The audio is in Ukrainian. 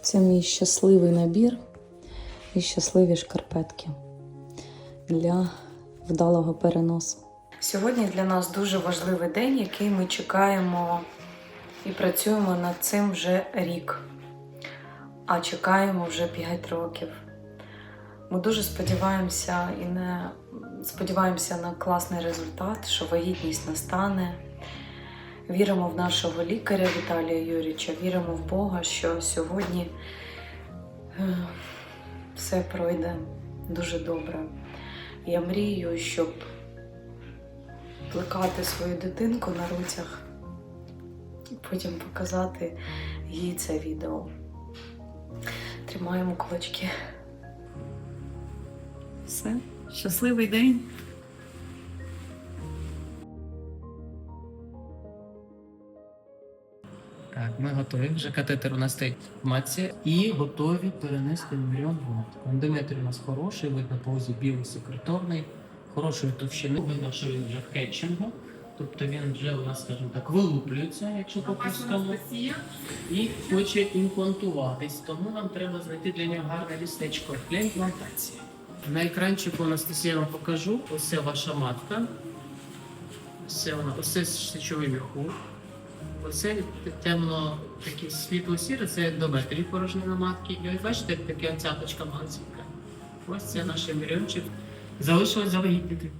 Це мій щасливий набір і щасливі шкарпетки для вдалого переносу. Сьогодні для нас дуже важливий день, який ми чекаємо і працюємо над цим вже рік, а чекаємо вже 5 років. Ми дуже сподіваємося і не сподіваємося на класний результат, що вагітність настане. Віримо в нашого лікаря Віталія Юрійовича, віримо в Бога, що сьогодні е, все пройде дуже добре. Я мрію, щоб плекати свою дитинку на руцях і потім показати їй це відео. Тримаємо кулачки. Все, щасливий день. Так, ми готові. Вже катетер у нас стоїть в матці і готові перенести мільйон вольт. Ендометр у нас хороший, видно по узі білий секреторний, хорошої товщини. Видно, що він вже в хетчингу. Тобто він вже у нас, скажімо так, вилуплюється, якщо по-простому, і хоче імплантуватись. Тому нам треба знайти для нього гарне містечко для імплантації. На екранчику Анастасія вам покажу. Ось це ваша матка. Ось це вона, ось це сечовий міхур. Оце темно такі світло сіре, це дометрі порожнина матки. І ось бачите, така цяточка маленька. Ось це наш ембріончик. Залишилось завагітніти.